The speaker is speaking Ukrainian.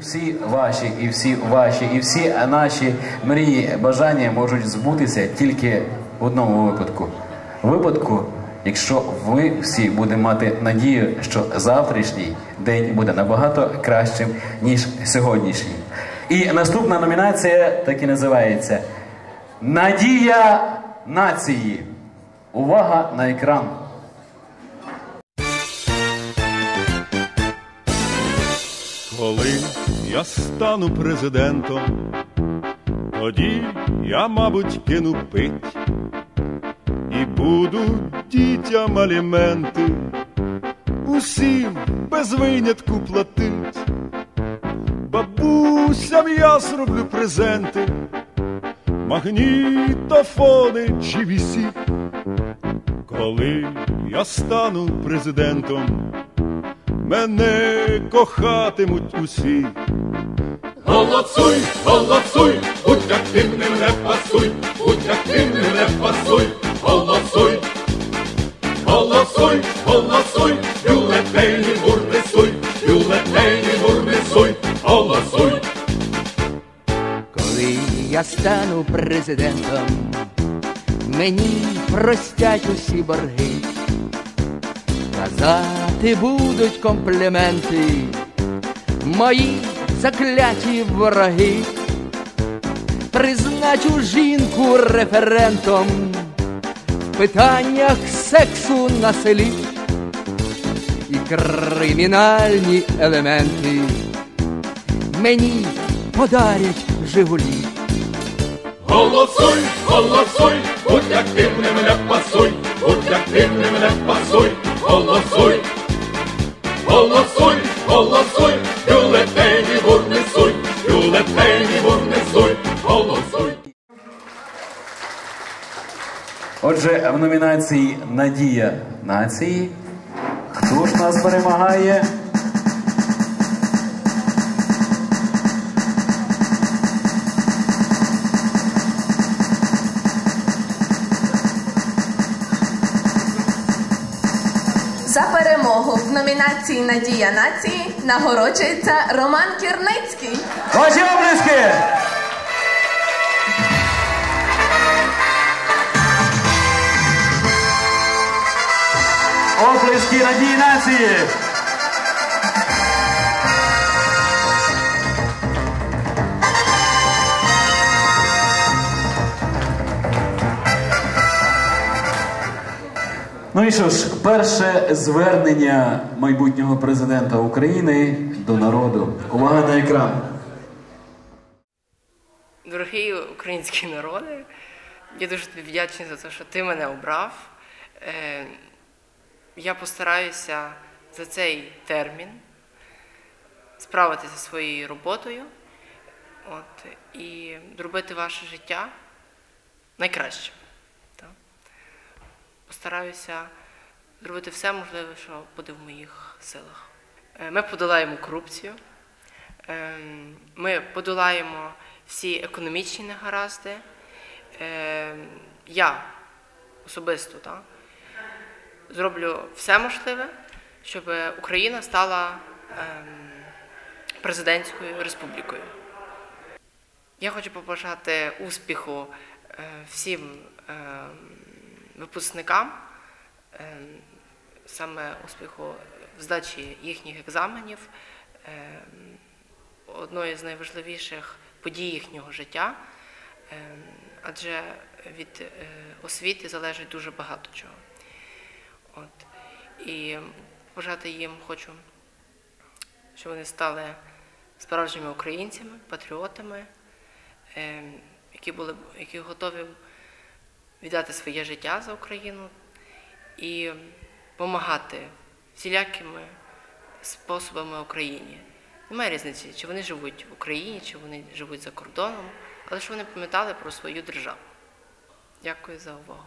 всі ваші, і всі ваші, і всі наші мрії, бажання можуть збутися тільки в одному випадку. Випадку, якщо ви всі будете мати надію, що завтрашній день буде набагато кращим, ніж сьогоднішній. І наступна номінація так і називається Надія нації. Увага на екран. Я стану президентом, тоді я, мабуть, кину пить і буду дітям аліменти усім без винятку платить. Бабусям я зроблю презенти, магнітофони чи вісі. Коли я стану президентом, мене кохатимуть усі. Голосуй, голосуй, будь активним, не пасуй, будь активним, не пасуй, голосуй, голосуй, голосуй, бюлетені бурнесуй, бюлетені бурнесуй, голосуй. Коли я стану президентом, мені простять усі борги. Казати будуть компліменти, мої закляті вороги. Призначу жінку референтом в питаннях сексу на селі і кримінальні елементи мені подарять Жигулі. Голосуй, голосуй, Отже, в номінації Надія нації. Хто ж нас перемагає? За перемогу в номінації Надія нації нагороджується Роман Кірницький. Ваші облиски! Оплески Надії нації! Ну і що ж, перше звернення майбутнього президента України до народу. Увага на екран. Дорогий український народи, я дуже тобі вдячний за те, що ти мене обрав. Я постараюся за цей термін справитися зі своєю роботою от, і зробити ваше життя найкращим. Так? Постараюся зробити все можливе, що буде в моїх силах. Е, Ми подолаємо корупцію, Ем, ми подолаємо всі економічні негаразди. Ем, Я особисто так, зроблю все можливе, щоб Україна стала ем, президентською республікою. Я хочу побажати успіху е, всім ем, випускникам, ем, саме успіху в здачі їхніх екзаменів. одної з найважливіших подій їхнього життя, адже від е, освіти залежить дуже багато чого. От. І бажати їм хочу, щоб вони стали справжніми українцями, патріотами, ем, які, були, які готові віддати своє життя за Україну і допомагати всілякими способами Україні. Немає різниці, чи вони живуть в Україні, чи вони живуть за кордоном, але щоб вони пам'ятали про свою державу. Дякую за увагу.